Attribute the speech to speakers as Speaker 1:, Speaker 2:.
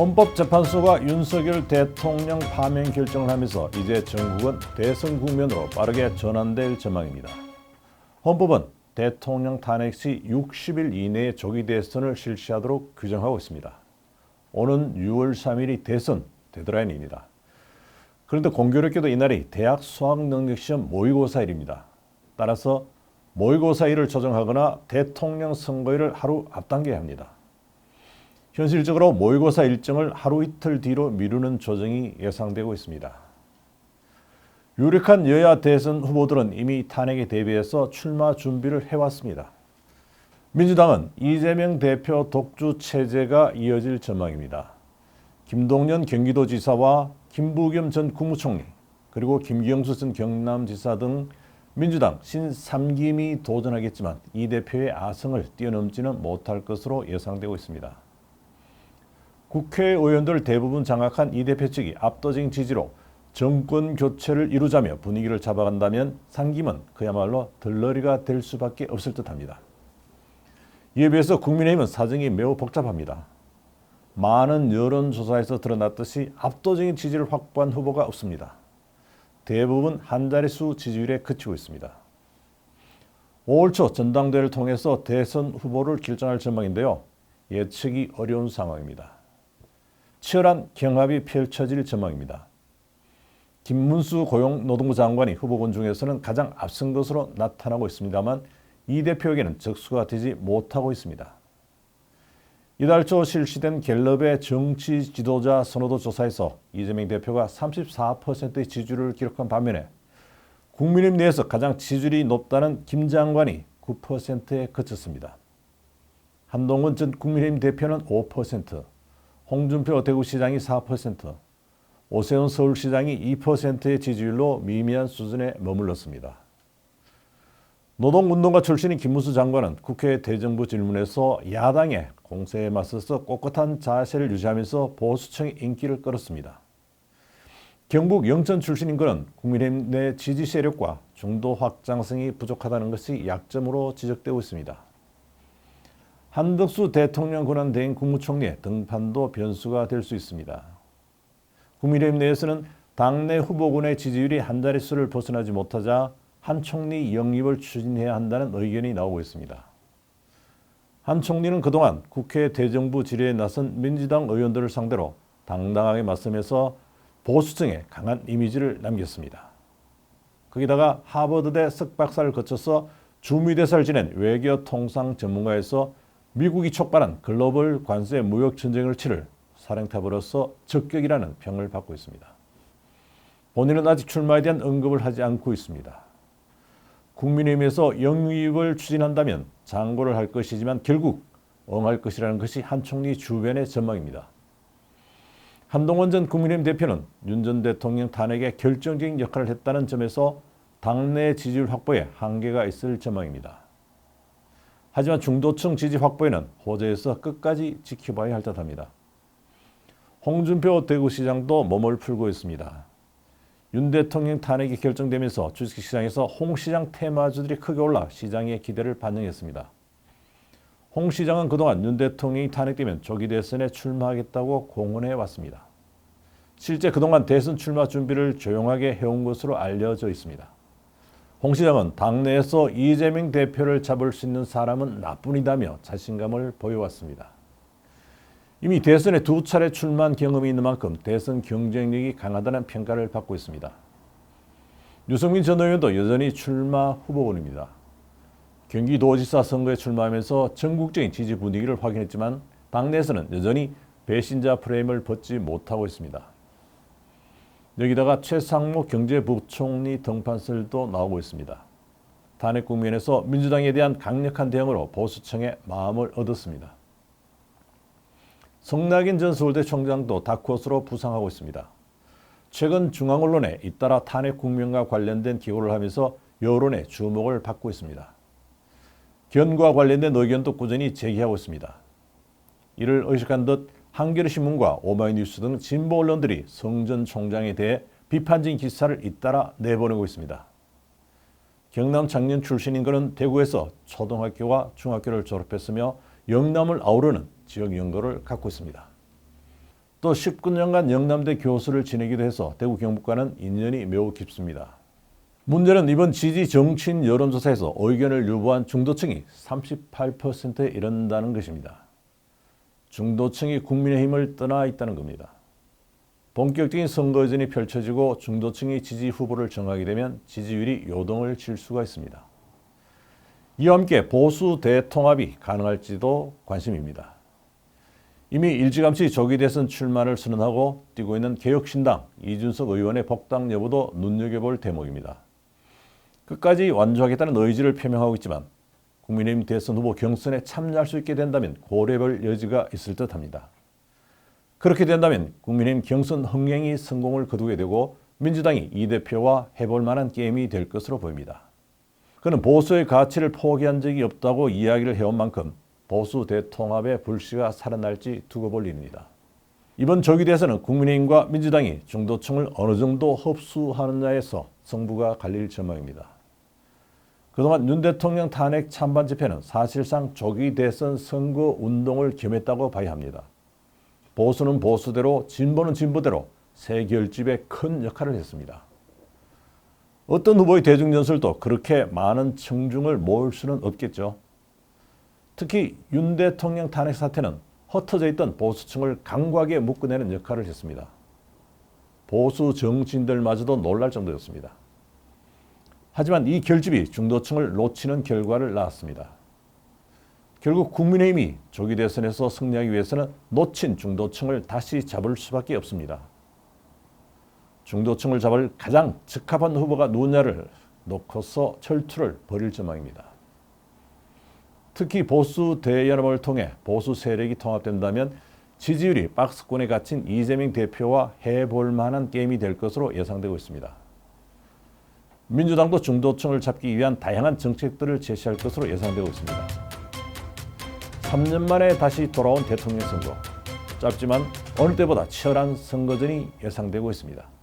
Speaker 1: 헌법재판소가 윤석열 대통령 파면 결정을 하면서 이제 전국은 대선 국면으로 빠르게 전환될 전망입니다. 헌법은 대통령 탄핵 시 60일 이내에 조기 대선을 실시하도록 규정하고 있습니다. 오는 6월 3일이 대선 데드라인입니다. 그런데 공교롭게도 이날이 대학 수학능력시험 모의고사일입니다. 따라서 모의고사일을 조정하거나 대통령 선거일을 하루 앞당겨야 합니다. 현실적으로 모의고사 일정을 하루 이틀 뒤로 미루는 조정이 예상되고 있습니다. 유력한 여야 대선 후보들은 이미 탄핵에 대비해서 출마 준비를 해왔습니다. 민주당은 이재명 대표 독주 체제가 이어질 전망입니다. 김동연 경기도지사와 김부겸 전 국무총리 그리고 김경수 전 경남지사 등 민주당 신삼김이 도전하겠지만 이 대표의 아성을 뛰어넘지는 못할 것으로 예상되고 있습니다. 국회의원들 대부분 장악한 이 대표 측이 압도적인 지지로 정권 교체를 이루자며 분위기를 잡아간다면 상김은 그야말로 들러리가 될 수밖에 없을 듯합니다. 이에 비해서 국민의힘은 사정이 매우 복잡합니다. 많은 여론조사에서 드러났듯이 압도적인 지지를 확보한 후보가 없습니다. 대부분 한 자릿수 지지율에 그치고 있습니다. 5월 초 전당대회를 통해서 대선 후보를 결정할 전망인데요. 예측이 어려운 상황입니다. 치열한 경합이 펼쳐질 전망입니다. 김문수 고용 노동부 장관이 후보군 중에서는 가장 앞선 것으로 나타나고 있습니다만 이 대표에게는 적수가 되지 못하고 있습니다. 이달 초 실시된 갤럽의 정치 지도자 선호도 조사에서 이재명 대표가 34%의 지지율을 기록한 반면에 국민의힘 내에서 가장 지지율이 높다는 김 장관이 9%에 그쳤습니다. 한동훈 전 국민의힘 대표는 5%, 홍준표 대구시장이 4%, 오세훈 서울시장이 2%의 지지율로 미미한 수준에 머물렀습니다. 노동운동가 출신인 김무수 장관은 국회 대정부 질문에서 야당의 공세에 맞서서 꼿꼿한 자세를 유지하면서 보수층의 인기를 끌었습니다. 경북 영천 출신인 그는 국민의힘 내 지지 세력과 중도 확장성이 부족하다는 것이 약점으로 지적되고 있습니다. 한덕수 대통령 권한 대행 국무총리의 등판도 변수가 될 수 있습니다. 국민의힘 내에서는 당내 후보군의 지지율이 한 자릿수를 벗어나지 못하자 한 총리 영입을 추진해야 한다는 의견이 나오고 있습니다. 한 총리는 그동안 국회 대정부 질의에 나선 민주당 의원들을 상대로 당당하게 맞서면서 보수층에 강한 이미지를 남겼습니다. 거기다가 하버드대 석박사를 거쳐서 주미대사를 지낸 외교통상 전문가에서 미국이 촉발한 글로벌 관세 무역 전쟁을 치를 사령탑으로서 적격이라는 평을 받고 있습니다. 본인은 아직 출마에 대한 언급을 하지 않고 있습니다. 국민의힘에서 영입을 추진한다면 장고를 할 것이지만 결국 응할 것이라는 것이 한 총리 주변의 전망입니다. 한동원 전 국민의힘 대표는 윤 전 대통령 탄핵에 결정적인 역할을 했다는 점에서 당내 지지율 확보에 한계가 있을 전망입니다. 하지만 중도층 지지 확보에는 호재에서 끝까지 지켜봐야 할 듯합니다. 홍준표 대구시장도 몸을 풀고 있습니다. 윤 대통령 탄핵이 결정되면서 주식시장에서 홍 시장 테마주들이 크게 올라 시장의 기대를 반영했습니다. 홍 시장은 그동안 윤 대통령이 탄핵되면 조기 대선에 출마하겠다고 공언해 왔습니다. 실제 그동안 대선 출마 준비를 조용하게 해온 것으로 알려져 있습니다. 홍 시장은 당내에서 이재명 대표를 잡을 수 있는 사람은 나뿐이다며 자신감을 보여왔습니다. 이미 대선에 두 차례 출마한 경험이 있는 만큼 대선 경쟁력이 강하다는 평가를 받고 있습니다. 유승민 전 의원도 여전히 출마 후보군입니다. 경기도지사 선거에 출마하면서 전국적인 지지 분위기를 확인했지만 당내에서는 여전히 배신자 프레임을 벗지 못하고 있습니다. 여기다가 최상무 경제부총리 등판설도 나오고 있습니다. 탄핵 국면에서 민주당에 대한 강력한 대응으로 보수층의 마음을 얻었습니다. 성낙인 전 서울대 총장도 다크호스로 부상하고 있습니다. 최근 중앙 언론에 잇따라 탄핵 국면과 관련된 기고를 하면서 여론의 주목을 받고 있습니다. 견과 관련된 의견도 꾸준히 제기하고 있습니다. 이를 의식한 듯 한겨레신문과 오마이뉴스 등 진보 언론들이 성 전 총장에 대해 비판적인 기사를 잇따라 내보내고 있습니다. 경남 창녕 출신인 그는 대구에서 초등학교와 중학교를 졸업했으며 영남을 아우르는 지역 연고를 갖고 있습니다. 또 19년간 영남대 교수를 지내기도 해서 대구 경북과는 인연이 매우 깊습니다. 문제는 이번 지지 정치인 여론조사에서 의견을 유보한 중도층이 38%에 이른다는 것입니다. 중도층이 국민의힘을 떠나 있다는 겁니다. 본격적인 선거전이 펼쳐지고 중도층이 지지 후보를 정하게 되면 지지율이 요동을 칠 수가 있습니다. 이와 함께 보수 대통합이 가능할지도 관심입니다. 이미 일찌감치 조기 대선 출마를 선언하고 뛰고 있는 개혁신당 이준석 의원의 복당 여부도 눈여겨볼 대목입니다. 끝까지 완주하겠다는 의지를 표명하고 있지만 국민의힘 대선 후보 경선에 참여할 수 있게 된다면 고려해볼 여지가 있을 듯합니다. 그렇게 된다면 국민의힘 경선 흥행이 성공을 거두게 되고 민주당이 이 대표와 해볼 만한 게임이 될 것으로 보입니다. 그는 보수의 가치를 포기한 적이 없다고 이야기를 해온 만큼 보수 대통합의 불씨가 살아날지 두고 볼 일입니다. 이번 조기 대선은 국민의힘과 민주당이 중도층을 어느 정도 흡수하느냐에서 승부가 갈릴 전망입니다. 그동안 윤 대통령 탄핵 찬반 집회는 사실상 조기 대선 선거 운동을 겸했다고 봐야 합니다. 보수는 보수대로 진보는 진보대로 새 결집에 큰 역할을 했습니다. 어떤 후보의 대중 연설도 그렇게 많은 청중을 모을 수는 없겠죠. 특히 윤 대통령 탄핵 사태는 흩어져 있던 보수층을 강하게 묶어내는 역할을 했습니다. 보수 정치인들마저도 놀랄 정도였습니다. 하지만 이 결집이 중도층을 놓치는 결과를 낳았습니다. 결국 국민의힘이 조기 대선에서 승리하기 위해서는 놓친 중도층을 다시 잡을 수밖에 없습니다. 중도층을 잡을 가장 적합한 후보가 누구냐를 놓고서 철투를 벌일 전망입니다. 특히 보수 대연합을 통해 보수 세력이 통합된다면 지지율이 박스권에 갇힌 이재명 대표와 해볼 만한 게임이 될 것으로 예상되고 있습니다. 민주당도 중도층을 잡기 위한 다양한 정책들을 제시할 것으로 예상되고 있습니다. 3년 만에 다시 돌아온 대통령 선거. 짧지만 어느 때보다 치열한 선거전이 예상되고 있습니다.